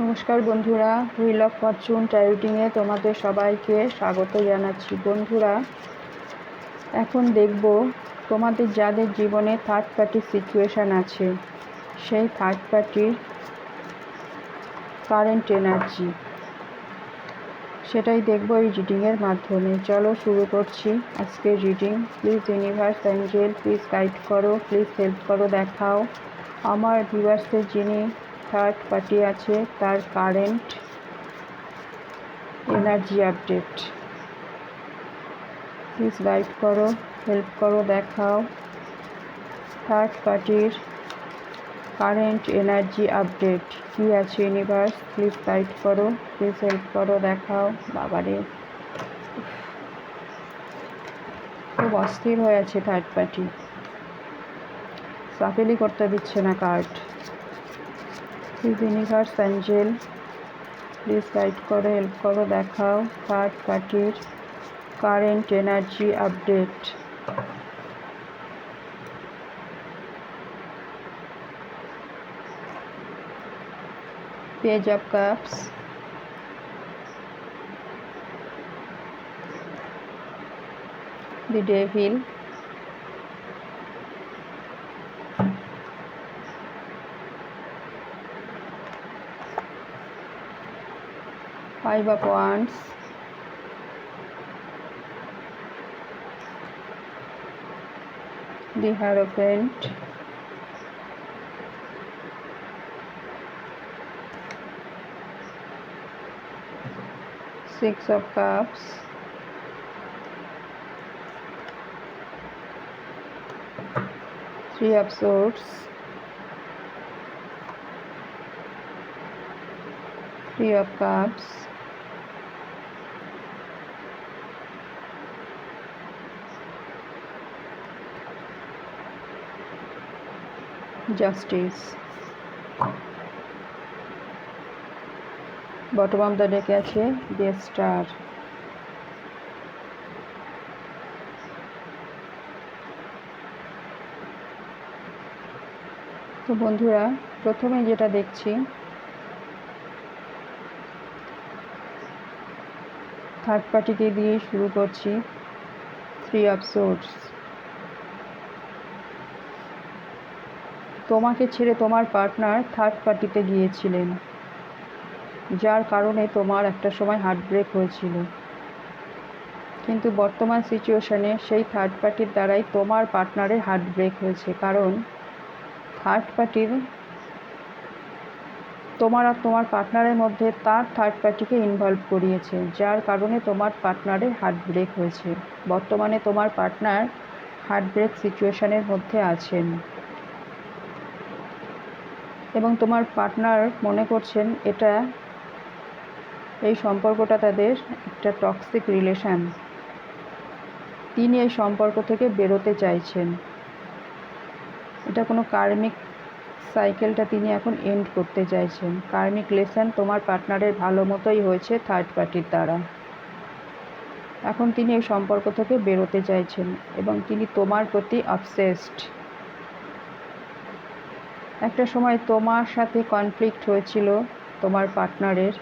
নমস্কার বন্ধুরা wheel of Fortune টাইটিংয়ে তোমাদের সবাইকে স্বাগত জানাচ্ছি। বন্ধুরা, এখন দেখব তোমাদের যাদের জীবনে থার্ড পার্টি সিচুয়েশান আছে, সেই থার্ড পার্টির কারেন্ট এনার্জি সেটাই দেখব এই রিডিংয়ের মাধ্যমে। চলো শুরু করছি আজকের reading please universe angel please guide করো প্লিজ হেল্প করো, দেখাও। আমার ভিউয়ার্সদের যিনি থার্ড পার্টি আছে, তার current energy update please guide করো হেল্প করো, দেখাও। থার্ড পার্টির কারেন্ট এনার্জি আপডেট কী আছে ইউনিভার্স প্লিজ গাইড করো প্লিজ হেল্প করো, দেখাও। বাবারে। খুব অস্থির হয়ে আছে থার্ড পার্টি সাফেলি করতে দিচ্ছে না card please universe angel please guide করো, হেল্প করো, দেখাও, থার্ড পার্টির current energy update. page of cups the devil five of wands. The hierophant. Six of cups. Three of swords. Three of cups bottom of the ডেকে আছে the star তো বন্ধুরা, প্রথমে যেটা দেখছি থার্ড পার্টিকে দিয়ে শুরু করছি থ্রি অফ সোর্স তোমাকে ছেড়ে তোমার পার্টনার থার্ড পার্টিতে গিয়েছিলেন, যার কারণে তোমার একটা সময় হার্ট ব্রেক হয়েছিল। কিন্তু বর্তমান সিচুয়েশনে সেই থার্ড পার্টির দ্বারাই তোমার পার্টনারের হার্ট ব্রেক হয়েছে, কারণ থার্ড পার্টির তোমার আর তোমার পার্টনারের মধ্যে তার থার্ড পার্টিকে ইনভলভ করিয়েছে, যার কারণে তোমার পার্টনারের হার্ট ব্রেক হয়েছে। বর্তমানে তোমার পার্টনার হার্ট ব্রেক সিচুয়েশনের মধ্যে আছেন। এবং তোমার পার্টনার মনে করছেন এটা, এই সম্পর্কটা তাদের একটা টক্সিক রিলেশান তিনি এই সম্পর্ক থেকে বেরোতে চাইছেন। এটা কোনো কার্মিক সাইকেলটা তিনি এখন এন্ড করতে চাইছেন। কার্মিক লেসন তোমার পার্টনারের ভালো মতোই হয়েছে থার্ড পার্টির দ্বারা। এখন তিনি এই সম্পর্ক থেকে বেরোতে চাইছেন এবং তিনি তোমার প্রতি অবসেসড একটা সময় তোমার সাথে কনফ্লিক্ট হয়েছিল, তোমার পার্টনারের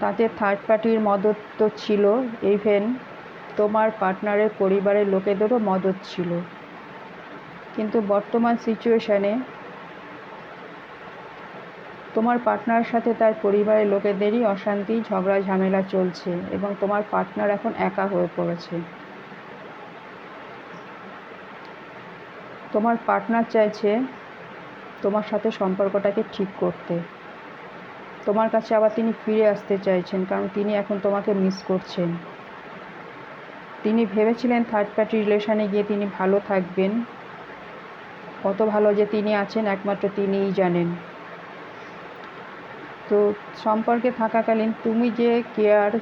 তাতে থার্ড পার্টির মদত তো ছিল ইভেন তোমার পার্টনারের পরিবারের লোকেদেরও মদত ছিল। কিন্তু বর্তমান সিচুয়েশানে তোমার পার্টনারের সাথে তার পরিবারের লোকেদেরই অশান্তি, ঝগড়া, ঝামেলা চলছে এবং তোমার পার্টনার এখন একা হয়ে পড়েছে। তোমার পার্টনার চাইছে তোমার সাথে সম্পর্কটাকে ঠিক করতে। তোমার কাছে আবার তিনি ফিরে আসতে চাইছেন, কারণ তিনি এখন তোমাকে মিস করছেন। তিনি ভেবেছিলেন থার্ড পার্টি রিলেশানে গিয়ে তিনি ভালো থাকবেন। কত ভালো যে তিনি আছেন, একমাত্র তিনিই জানেন। তো সম্পর্কে থাকাকালীন তুমি যে কেয়ার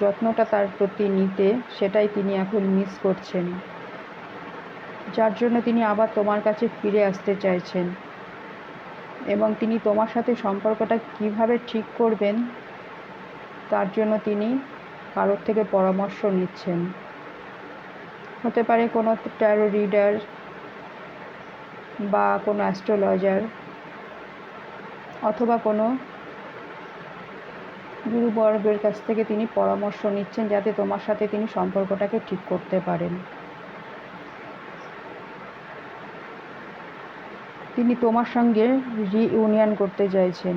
যত্নটা তার প্রতি নিতে, সেটাই তিনি এখন মিস করছেন। যার জন্য তিনি আবার তোমার কাছে ফিরে আসতে চাইছেন। এবং তিনি তোমার সাথে সম্পর্কটা কীভাবে ঠিক করবেন, তার জন্য তিনি কারোর থেকে পরামর্শ নিচ্ছেন। হতে পারে কোনো ট্যারো রিডার বা কোনো অ্যাস্ট্রোলজার অথবা কোনো গুরুবর্গের কাছ থেকে তিনি পরামর্শ নিচ্ছেন যাতে তোমার সাথে তিনি সম্পর্কটাকে ঠিক করতে পারেন। তিনি তোমার সঙ্গে রিইউনিয়ন করতে চাইছেন।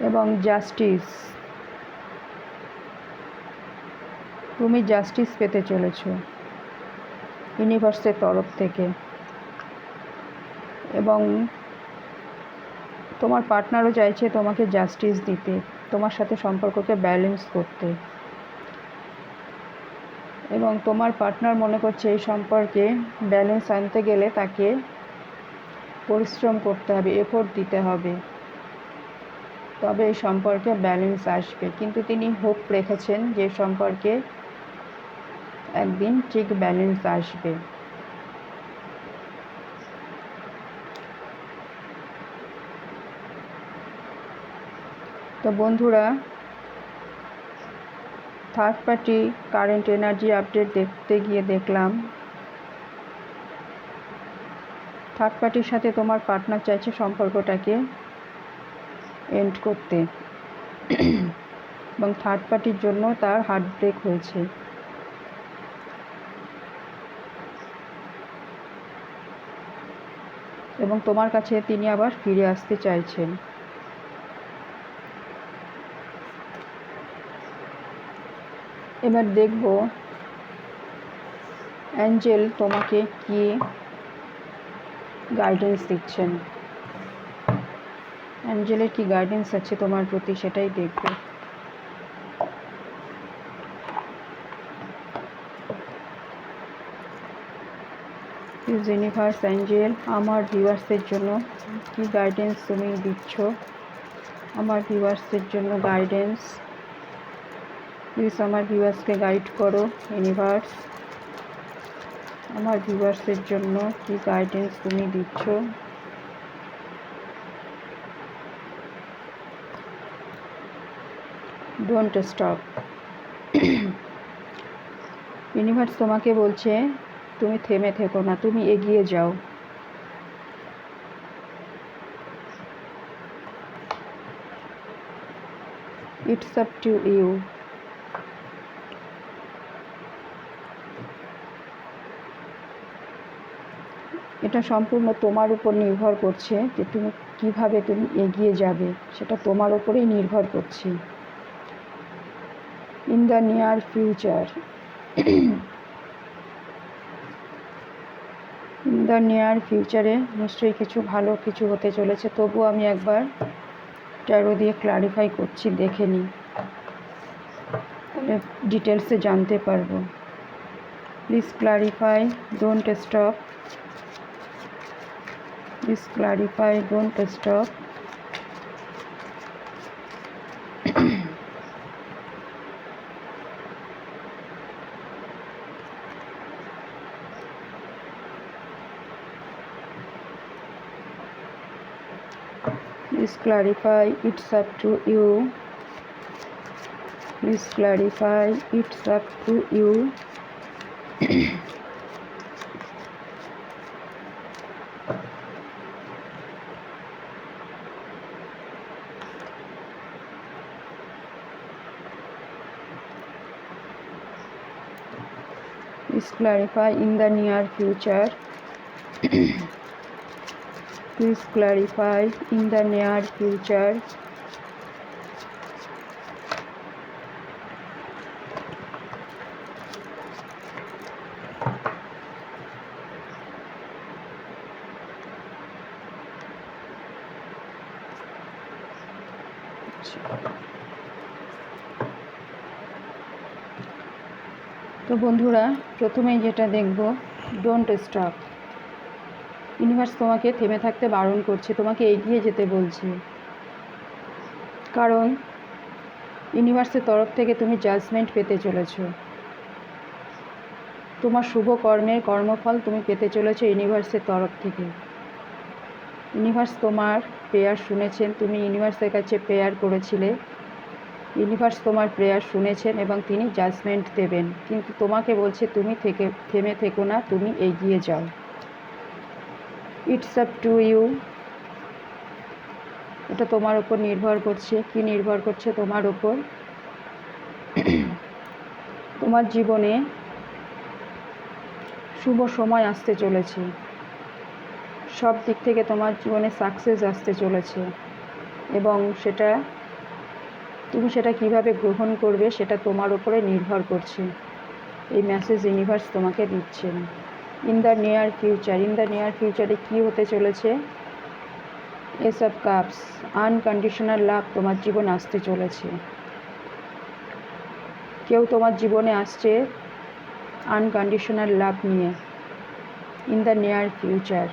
এবং জাস্টিস তুমি জাস্টিস পেতে চলেছ ইউনিভার্সের তরফ থেকে। এবং তোমার পার্টনারও চাইছে তোমাকে জাস্টিস দিতে, তোমার সাথে সম্পর্ককে ব্যালেন্স করতে। এবং তোমার পার্টনার মনে করছে এই সম্পর্কে ব্যালেন্স আনতে গেলে তাকে পরিশ্রম করতে হবে এফোর্ট দিতে হবে। তবে এই সম্পর্কে ব্যালেন্স আসবে। কিন্তু তিনি হোপ রেখেছেন যে সম্পর্কে একদিন ঠিক ব্যালেন্স আসবে। তো বন্ধুরা third party current energy update দেখতে গিয়ে দেখলাম। থার্ড পার্টির সাথে তোমার পার্টনার চাইছে সম্পর্কটাকে এন্ড করতে। এবং থার্ড পার্টির জন্য তার হার্ট ব্রেক হয়েছে। এবং তোমার কাছে তিনি আবার ফিরে আসতে চাইছেন। এবার দেখব অ্যাঞ্জেল তোমাকে কি গাইডেন্স দিচ্ছেন। অ্যাঞ্জেলের কি গাইডেন্স আছে তোমার প্রতি সেটাই দেখবে। ইউনিভার্স অ্যাঞ্জেল, আমার ভিউয়ার্সদের জন্য কি গাইডেন্স তুমি দিচ্ছ? আমার ভিউয়ার্সদের জন্য গাইডেন্স প্লিজ আমার ভিউয়ার্সকে গাইড করো ইউনিভার্স আমার ভিউয়ার্সদের জন্য কি গাইডেন্স তুমি দিচ্ছ? ডোন্ট স্টপ ইউনিভার্স তোমাকে বলছে, তুমি থেমে থেকো না, তুমি এগিয়ে যাও। ইটস আপ টু ইউ এটা সম্পূর্ণ তোমার উপর নির্ভর করছে যে তুমি কীভাবে তুমি এগিয়ে যাবে, সেটা তোমার উপরেই নির্ভর করছে। In the near future in the near ফিউচারে নিশ্চয়ই কিছু ভালো কিছু হতে চলেছে। তবু আমি একবার ট্যারো দিয়ে ক্লারিফাই করছি, দেখে নিই। ডিটেলসে জানতে পারব। Please clarify don't stop please clarify don't stop. Please clarify it's up to you. Please clarify it's up to you clarify in the near future. Please clarify in the near future তো বন্ধুরা, প্রথমেই যেটা দেখব don't stop universe তোমাকে থেমে থাকতে বারণ করছে, তোমাকে এগিয়ে যেতে বলছে। কারণ ইউনিভার্সের তরফ থেকে তুমি জাজমেন্ট পেতে চলেছ। তোমার শুভ কর্মের কর্মফল তুমি পেতে চলেছো ইউনিভার্সের তরফ থেকে। ইউনিভার্স তোমার প্রেয়ার শুনেছেন, তুমি ইউনিভার্সের কাছে প্রেয়ার করেছিলে। ইউনিভার্স তোমার প্রেয়ার শুনেছেন এবং তিনি জাজমেন্ট দেবেন। কিন্তু তোমাকে বলছে, তুমি থেকে, থেমে থেকো না, তুমি এগিয়ে যাও। ইটস আপ টু ইউ এটা তোমার ওপর নির্ভর করছে। কি নির্ভর করছে তোমার ওপর তোমার জীবনে শুভ সময় আসতে চলেছে। সব দিক থেকে তোমার জীবনে সাকসেস আসতে চলেছে। এবং সেটা তুমি সেটা কীভাবে গ্রহণ করবে সেটা তোমার উপরে নির্ভর করছে। এই মেসেজ ইউনিভার্স তোমাকে দিচ্ছেন in the near future in the near ফিউচারে কী হতে চলেছে? এসব কাপস আনকন্ডিশনাল লাভ তোমার জীবনে আসতে চলেছে। কেউ তোমার জীবনে আসছে আনকন্ডিশনাল লাভ নিয়ে। ইন দ্য নিয়ার ফিউচার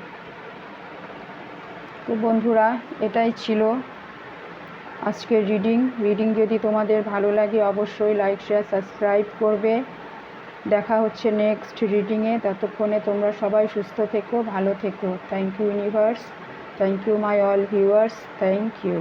তো বন্ধুরা, এটাই ছিল আজকের রিডিং। রিডিং যদি তোমাদের ভালো লাগে, অবশ্যই লাইক শেয়ার সাবস্ক্রাইব করবে। দেখা হচ্ছে নেক্সট রিডিংয়ে ততক্ষণে তোমরা সবাই সুস্থ থেকো, ভালো থেকো। Thank you universe thank you my all viewers thank you